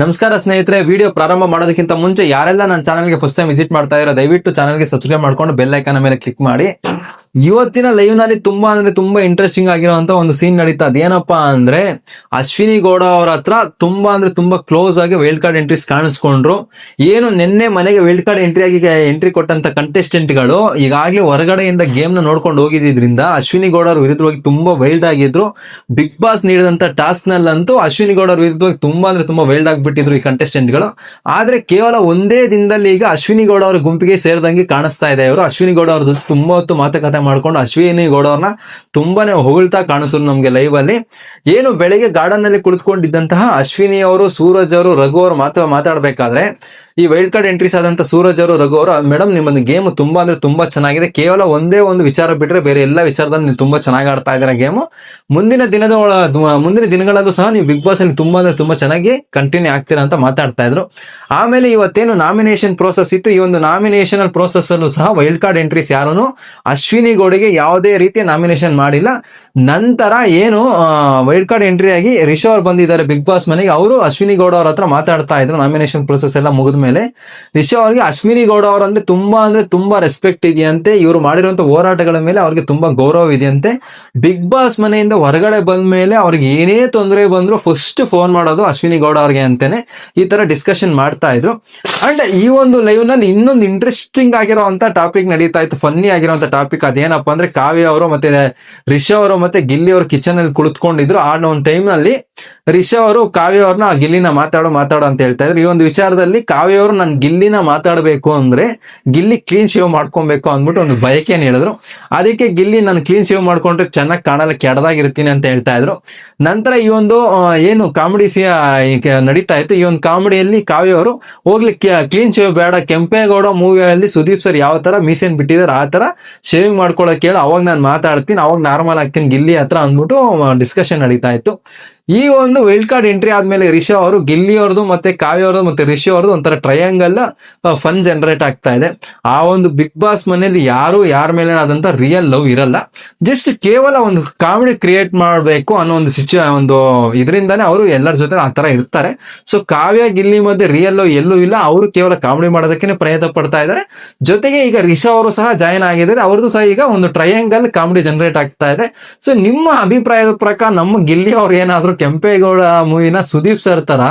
ನಮಸ್ಕಾರ ಸ್ನೇಹಿತರೆ ವಿಡಿಯೋ ಪ್ರಾರಂಭ ಮಾಡೋದಕ್ಕಿಂತ ಮುಂಚೆ ಯಾರೆಲ್ಲ ನನ್ನ ಚಾನಲ್ಗೆ ಫಸ್ಟ್ ಟೈಮ್ ವಿಸಿಟ್ ಮಾಡ್ತಾ ಇರೋ, ದಯವಿಟ್ಟು ಚಾನಲ್ಗೆ ಸಬ್ಸ್ಕ್ರೈಬ್ ಮಾಡ್ಕೊಂಡು ಬೆಲ್ ಐಕಾನ್ ಮೇಲೆ ಕ್ಲಿಕ್ ಮಾಡಿ. ಇವತ್ತಿನ ಲೈವ್ನಲ್ಲಿ ತುಂಬಾ ಅಂದ್ರೆ ತುಂಬಾ ಇಂಟ್ರೆಸ್ಟಿಂಗ್ ಆಗಿರುವಂತ ಒಂದು ಸೀನ್ ನಡೀತಾ ಏನಪ್ಪಾ ಅಂದ್ರೆ ಅಶ್ವಿನಿ ಗೌಡ ಅವ್ರ ಹತ್ರ ತುಂಬಾ ಅಂದ್ರೆ ತುಂಬಾ ಕ್ಲೋಸ್ ಆಗಿ ವೈಲ್ಡ್ ಕಾರ್ಡ್ ಎಂಟ್ರೀಸ್ ಕಾಣಿಸ್ಕೊಂಡ್ರು. ಏನು ನಿನ್ನೆ ಮನೆಗೆ ವೈಲ್ಡ್ ಕಾರ್ಡ್ ಎಂಟ್ರಿ ಆಗಿ ಎಂಟ್ರಿ ಕೊಟ್ಟಂತ ಕಂಟೆಸ್ಟೆಂಟ್ಗಳು ಈಗಾಗಲೇ ಹೊರಗಡೆಯಿಂದ ಗೇಮ್ನ ನೋಡ್ಕೊಂಡು ಹೋಗಿದ್ರಿಂದ ಅಶ್ವಿನಿ ಗೌಡ ಅವ್ರ ವಿರುದ್ಧವಾಗಿ ತುಂಬಾ ವೈಲ್ಡ್ ಆಗಿದ್ರು. ಬಿಗ್ ಬಾಸ್ ನೀಡಿದಂತ ಟಾಸ್ಕ್ ನಲ್ಲಂತೂ ಅಶ್ವಿನಿ ಗೌಡ ಅವ್ರ ವಿರುದ್ಧವಾಗಿ ತುಂಬಾ ಅಂದ್ರೆ ತುಂಬಾ ವೈಲ್ಡ್ ಆಗಿಬಿಟ್ಟಿದ್ರು ಈ ಕಂಟೆಸ್ಟೆಂಟ್ಗಳು. ಆದ್ರೆ ಕೇವಲ ಒಂದೇ ದಿನದಲ್ಲಿ ಈಗ ಅಶ್ವಿನಿ ಗೌಡ ಅವ್ರ ಗುಂಪಿಗೆ ಸೇರಿದಂಗೆ ಕಾಣಿಸ್ತಾ ಇದೆ ಇವರು. ಅಶ್ವಿನಿ ಗೌಡ ಅವ್ರ ಜೊತೆ ತುಂಬಾ ಹೊತ್ತು ಮಾತುಕತೆ ಮಾಡ್ಕೊಂಡು ಅಶ್ವಿನಿ ಗೌಡ ಅವ್ರನ್ನ ತುಂಬಾನೇ ಹೊಗಳ್ತಾ ಕಾಣಿಸಿದ್ರು ನಮ್ಗೆ ಲೈವ್ ಅಲ್ಲಿ. ಏನು ಬೆಳಿಗ್ಗೆ ಗಾರ್ಡನ್ನಲ್ಲಿ ಕುಳಿತುಕೊಂಡಿದ್ದಂತಹ ಅಶ್ವಿನಿ ಅವರು, ಸೂರಜ್ ಅವರು, ರಘು ಅವರು ಮಾತ್ರ ಮಾತಾಡ್ಬೇಕಾದ್ರೆ, ಈ ವೈಲ್ಡ್ ಕಾರ್ಡ್ ಎಂಟ್ರೀಸ್ ಆದಂತ ಸೂರಜ್ ಅವರು, ರಘು ಅವರು ಮೇಡಮ್ ನಿಮ್ಮೊಂದು ಗೇಮ್ ತುಂಬಾ ಅಂದ್ರೆ ತುಂಬಾ ಚೆನ್ನಾಗಿದೆ. ಕೇವಲ ಒಂದೇ ಒಂದು ವಿಚಾರ ಬಿಟ್ರೆ ಬೇರೆ ಎಲ್ಲ ವಿಚಾರದಲ್ಲಿ ನೀವು ತುಂಬಾ ಚೆನ್ನಾಗಿ ಆಡ್ತಾ ಇದ್ದೀರಾ ಗೇಮ್ ಮುಂದಿನ ದಿನದ ಮುಂದಿನ ದಿನಗಳಲ್ಲೂ ಸಹ ನೀವು ಬಿಗ್ ಬಾಸ್ ಅಲ್ಲಿ ತುಂಬಾ ಅಂದ್ರೆ ತುಂಬಾ ಚೆನ್ನಾಗಿ ಕಂಟಿನ್ಯೂ ಆಗ್ತೀರಾ ಅಂತ ಮಾತಾಡ್ತಾ ಇದ್ರು. ಆಮೇಲೆ ಇವತ್ತೇನು ನಾಮಿನೇಷನ್ ಪ್ರೋಸೆಸ್ ಇತ್ತು? ಈ ಒಂದು ನಾಮಿನೇಷನ್ ಪ್ರೋಸೆಸ್ ಅಲ್ಲೂ ಸಹ ವೈಲ್ಡ್ ಕಾರ್ಡ್ ಎಂಟ್ರೀಸ್ ಯಾರು ಅಶ್ವಿನಿ ಗೌಡಿಗೆ ಯಾವುದೇ ರೀತಿಯ ನಾಮಿನೇಷನ್ ಮಾಡಿಲ್ಲ. ನಂತರ ಏನು ವೈಲ್ಡ್ ಕಾರ್ಡ್ ಎಂಟ್ರಿ ಆಗಿ ರಿಷೋ ಅವ್ರು ಬಂದಿದ್ದಾರೆ ಬಿಗ್ ಬಾಸ್ ಮನೆಗೆ. ಅವರು ಅಶ್ವಿನಿ ಗೌಡ ಅವ್ರ ಹತ್ರ ಮಾತಾಡ್ತಾ ಇದ್ರು. ನಾಮಿನೇಷನ್ ಪ್ರೊಸೆಸ್ ಎಲ್ಲ ಮುಗಿದ ಮೇಲೆ ರಿಷೋ ಅವ್ರಿಗೆ ಅಶ್ವಿನಿ ಗೌಡ ಅವ್ರ ಅಂದ್ರೆ ತುಂಬಾ ಅಂದ್ರೆ ತುಂಬಾ ರೆಸ್ಪೆಕ್ಟ್ ಇದೆಯಂತೆ. ಇವರು ಮಾಡಿರುವಂತ ಹೋರಾಟಗಳ ಮೇಲೆ ಅವ್ರಿಗೆ ತುಂಬಾ ಗೌರವ ಇದೆಯಂತೆ. ಬಿಗ್ ಬಾಸ್ ಮನೆಯಿಂದ ಹೊರಗಡೆ ಬಂದ ಮೇಲೆ ಅವ್ರಿಗೆ ಏನೇ ತೊಂದರೆ ಬಂದ್ರು ಫಸ್ಟ್ ಫೋನ್ ಮಾಡೋದು ಅಶ್ವಿನಿ ಗೌಡ ಅವ್ರಿಗೆ ಅಂತಾನೆ ಈ ತರ ಡಿಸ್ಕಷನ್ ಮಾಡ್ತಾ ಇದ್ರು. ಅಂಡ್ ಈ ಒಂದು ಲೈವ್ನಲ್ಲಿ ಇನ್ನೊಂದು ಇಂಟ್ರೆಸ್ಟಿಂಗ್ ಆಗಿರುವಂತ ಟಾಪಿಕ್ ನಡೀತಾ ಇತ್ತು. ಫನ್ನಿ ಆಗಿರುವಂತ ಟಾಪಿಕ್ ಅದೇನಪ್ಪ ಅಂದ್ರೆ ಕಾವ್ಯ ಅವರು ಮತ್ತೆ ರಿಷಾ ಅವರು ಮತ್ತೆ ಗಿಲ್ಲಿ ಅವರು ಕಿಚನ್ ಅಲ್ಲಿ ಕುಳಿತುಕೊಂಡಿದ್ರು. ಆ ಒಂದು ಟೈಮ್ನಲ್ಲಿ ರಿಷಾ ಅವರು ಕಾವ್ಯ ಅವ್ರನ್ನ ಗಿಲ್ಲಿನ ಮಾತಾಡೋ ಮಾತಾಡೋ ಅಂತ ಹೇಳ್ತಾ ಇದ್ರು. ಈ ಒಂದು ವಿಚಾರದಲ್ಲಿ ಕಾವ್ಯ ಅವರು ನನ್ ಗಿಲ್ಲಿನ ಮಾತಾಡಬೇಕು ಅಂದ್ರೆ ಗಿಲ್ಲಿ ಕ್ಲೀನ್ ಶೇವ್ ಮಾಡ್ಕೊಬೇಕು ಅಂದ್ಬಿಟ್ಟು ಒಂದು ಬಯಕೆಯನ್ನು ಹೇಳಿದ್ರು. ಅದಕ್ಕೆ ಗಿಲ್ಲಿ ನಾನು ಕ್ಲೀನ್ ಶೇವ್ ಮಾಡ್ಕೊಂಡ್ರೆ ಚೆನ್ನಾಗಿ ಕಾಣಲ್ಲ, ಕೆಡದಾಗಿರ್ತೀನಿ ಅಂತ ಹೇಳ್ತಾ ಇದ್ರು. ನಂತರ ಈ ಒಂದು ಏನು ಕಾಮಿಡಿ ನಡೀತಾ ಇತ್ತು. ಈ ಒಂದು ಕಾಮಿಡಿಯಲ್ಲಿ ಕಾವ್ಯ ಅವರು ಹೋಗ್ಲಿ ಕ್ಲೀನ್ ಶೇವ್ ಬೇಡ, ಕೆಂಪೇಗೌಡ ಮೂವಿಯಲ್ಲಿ ಸುದೀಪ್ ಸರ್ ಯಾವ ತರ ಮೀಸೆನ್ ಬಿಟ್ಟಿದ್ದಾರೆ ಆ ತರ ಶೇವಿಂಗ್ ಮಾಡ್ಕೊಳಕ್ ಹೇಳಿ ಅವಾಗ ನಾನು ಮಾತಾಡ್ತೀನಿ, ಅವಾಗ ನಾರ್ಮಲ್ ಆಗ್ತೀನಿ ಗಿಲ್ಲಿ ಹತ್ರ ಅಂದ್ಬಿಟ್ಟು ಡಿಸ್ಕಷನ್ ನಡೀತಾ ಇತ್ತು. ಈ ಒಂದು ವೈಲ್ಡ್ ಕಾರ್ಡ್ ಎಂಟ್ರಿ ಆದ್ಮೇಲೆ ರಿಷಾ ಅವರು, ಗಿಲ್ಲಿ ಅವ್ರದ್ದು ಮತ್ತೆ ಕಾವ್ಯ ಅವ್ರದ್ದು ಮತ್ತೆ ರಿಷಿ ಅವ್ರದ್ದು ಒಂಥರ ಟ್ರಯಾಂಗಲ್ ಫನ್ ಜನರೇಟ್ ಆಗ್ತಾ ಇದೆ. ಆ ಒಂದು ಬಿಗ್ ಬಾಸ್ ಮನೆಯಲ್ಲಿ ಯಾರು, ಯಾರ ಮೇಲೆ ಆದಂತ ರಿಯಲ್ ಲವ್ ಇರಲ್ಲ. ಜಸ್ಟ್ ಕೇವಲ ಒಂದು ಕಾಮಿಡಿ ಕ್ರಿಯೇಟ್ ಮಾಡಬೇಕು ಅನ್ನೋ ಒಂದು ಸಿಚು ಒಂದು ಇದರಿಂದಾನೆ ಅವರು ಎಲ್ಲರ ಜೊತೆ ಆ ತರ ಇರ್ತಾರೆ. ಸೊ ಕಾವ್ಯ, ಗಿಲ್ಲಿ ಮಧ್ಯೆ ರಿಯಲ್ ಲವ್ ಎಲ್ಲೂ ಇಲ್ಲ. ಅವರು ಕೇವಲ ಕಾಮಿಡಿ ಮಾಡೋದಕ್ಕೆ ಪ್ರಯತ್ನ ಪಡ್ತಾ ಇದ್ದಾರೆ. ಜೊತೆಗೆ ಈಗ ರಿಷಾ ಅವರು ಸಹ ಜಾಯಿನ್ ಆಗಿದ್ದಾರೆ. ಅವ್ರದ್ದು ಸಹ ಈಗ ಒಂದು ಟ್ರಯಾಂಗಲ್ ಕಾಮಿಡಿ ಜನರೇಟ್ ಆಗ್ತಾ ಇದೆ. ಸೊ ನಿಮ್ಮ ಅಭಿಪ್ರಾಯದ ಪ್ರಕಾರ ನಮ್ಮ ಗಿಲ್ಲಿ ಅವ್ರು ಏನಾದ್ರು ಕೆಂಪೇಗೌಡ ಮೂವಿನ ಸುದೀಪ್ ಸರ್ ತರ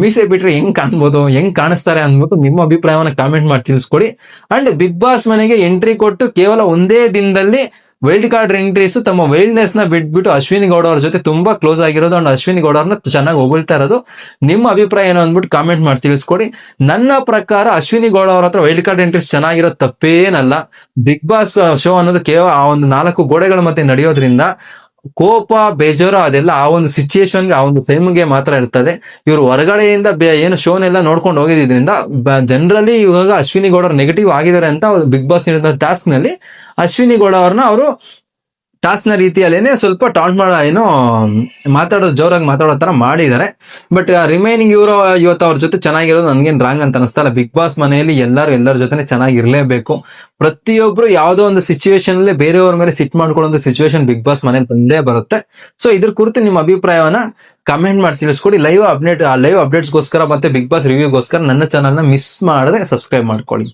ಮೀಸೆ ಬಿಟ್ರೆ ಹೆಂಗ್ ಕಾಣ್ಬೋದು, ಹೆಂಗ್ ಕಾಣಿಸ್ತಾರೆ ಅಂದ್ಬಿಟ್ಟು ನಿಮ್ಮ ಅಭಿಪ್ರಾಯವನ್ನ ಕಾಮೆಂಟ್ ಮಾಡಿ ತಿಳಿಸ್ಕೊಡಿ. ಅಂಡ್ ಬಿಗ್ ಬಾಸ್ ಮನೆಗೆ ಎಂಟ್ರಿ ಕೊಟ್ಟು ಕೇವಲ ಒಂದೇ ದಿನದಲ್ಲಿ ವೈಲ್ಡ್ ಕಾರ್ಡ್ ಎಂಟ್ರೀಸ್ ತಮ್ಮ ವೈಲ್ಡ್ನೆಸ್ನ ಬಿಟ್ಬಿಟ್ಟು ಅಶ್ವಿನಿ ಗೌಡ ಅವ್ರ ಜೊತೆ ತುಂಬಾ ಕ್ಲೋಸ್ ಆಗಿರೋದು ಅಂಡ್ ಅಶ್ವಿನಿ ಗೌಡ ಅವ್ರನ್ನ ಚೆನ್ನಾಗಿ ಹೊಗಳ್ತಾ ಇರೋದು. ನಿಮ್ಮ ಅಭಿಪ್ರಾಯ ಏನು ಅಂದ್ಬಿಟ್ಟು ಕಾಮೆಂಟ್ ಮಾಡಿ ತಿಳಿಸ್ಕೊಡಿ. ನನ್ನ ಪ್ರಕಾರ ಅಶ್ವಿನಿ ಗೌಡ ಅವ್ರ ಹತ್ರ ವೈಲ್ಡ್ ಕಾರ್ಡ್ ಎಂಟ್ರೀಸ್ ಚೆನ್ನಾಗಿರೋ ತಪ್ಪೇನಲ್ಲ. ಬಿಗ್ ಬಾಸ್ ಶೋ ಅನ್ನೋದು ಕೇವಲ ಆ ಒಂದು ನಾಲ್ಕು ಗೋಡೆಗಳ ಮತ್ತೆ ನಡೆಯೋದ್ರಿಂದ ಕೋಪ, ಬೇಜಾರು ಅದೆಲ್ಲ ಆ ಒಂದು ಸಿಚುಯೇಷನ್ ಆ ಒಂದು ಟೈಮ್ಗೆ ಮಾತ್ರ ಇರ್ತದೆ. ಇವರು ಹೊರಗಡೆಯಿಂದ ಏನು ಶೋನೆಲ್ಲ ನೋಡ್ಕೊಂಡು ಹೋಗಿದ್ರಿಂದ ಜನರಲಿ ಇವಾಗ ಅಶ್ವಿನಿ ಗೌಡ ನೆಗೆಟಿವ್ ಆಗಿದ್ದಾರೆ ಅಂತ ಬಿಗ್ ಬಾಸ್ ನೀಡಿದ ಟಾಸ್ಕ್ನಲ್ಲಿ, ಅಶ್ವಿನಿ ಗೌಡ ಅವ್ರನ್ನ ಅವರು ಟಾಸ್ಕ್ನ ರೀತಿಯಲ್ಲೇನೆ ಸ್ವಲ್ಪ ಟಾಂಟ್ ಮಾಡ, ಏನೋ ಮಾತಾಡೋದು ಜೋರಾಗಿ ಮಾತಾಡೋ ತರ ಮಾಡಿದ್ದಾರೆ. ಬಟ್ ರಿಮೈನಿಂಗ್ ಇವರು, ಇವತ್ತು ಅವ್ರ ಜೊತೆ ಚೆನ್ನಾಗಿರೋದು ನನ್ಗೇನ್ ರಾಂಗ್ ಅಂತ ಅನಿಸ್ತಲ್ಲ ಬಿಗ್ ಬಾಸ್ ಮನೆಯಲ್ಲಿ ಎಲ್ಲರೂ ಎಲ್ಲರ ಜೊತೆ ಚೆನ್ನಾಗಿರ್ಲೇಬೇಕು. ಪ್ರತಿಯೊಬ್ರು ಯಾವುದೋ ಒಂದು ಸಿಚುವೇಶನ್ ಅಲ್ಲಿ ಬೇರೆಯವ್ರ ಮೇಲೆ ಸಿಟ್ ಮಾಡ್ಕೊಳ್ಳೋ ಸಿಚುವೇಶನ್ ಬಿಗ್ ಬಾಸ್ ಮನೆಯಲ್ಲಿ ಬಂದೇ ಬರುತ್ತೆ. ಸೊ ಇದ್ರ ಕುರಿತು ನಿಮ್ಮ ಅಭಿಪ್ರಾಯವನ್ನ ಕಮೆಂಟ್ ಮಾಡಿ ತಿಳಿಸ್ಕೊಡಿ. ಲೈವ್ ಅಪ್ಡೇಟ್ ಲೈವ್ ಅಪ್ಡೇಟ್ಸ್ಗೋಸ್ಕರ ಮತ್ತೆ ಬಿಗ್ ಬಾಸ್ ರಿವ್ಯೂಗೋಸ್ಕರ ನನ್ನ ಚಾನಲ್ನ ಮಿಸ್ ಮಾಡದೆ ಸಬ್ಸ್ಕ್ರೈಬ್ ಮಾಡ್ಕೊಳ್ಳಿ.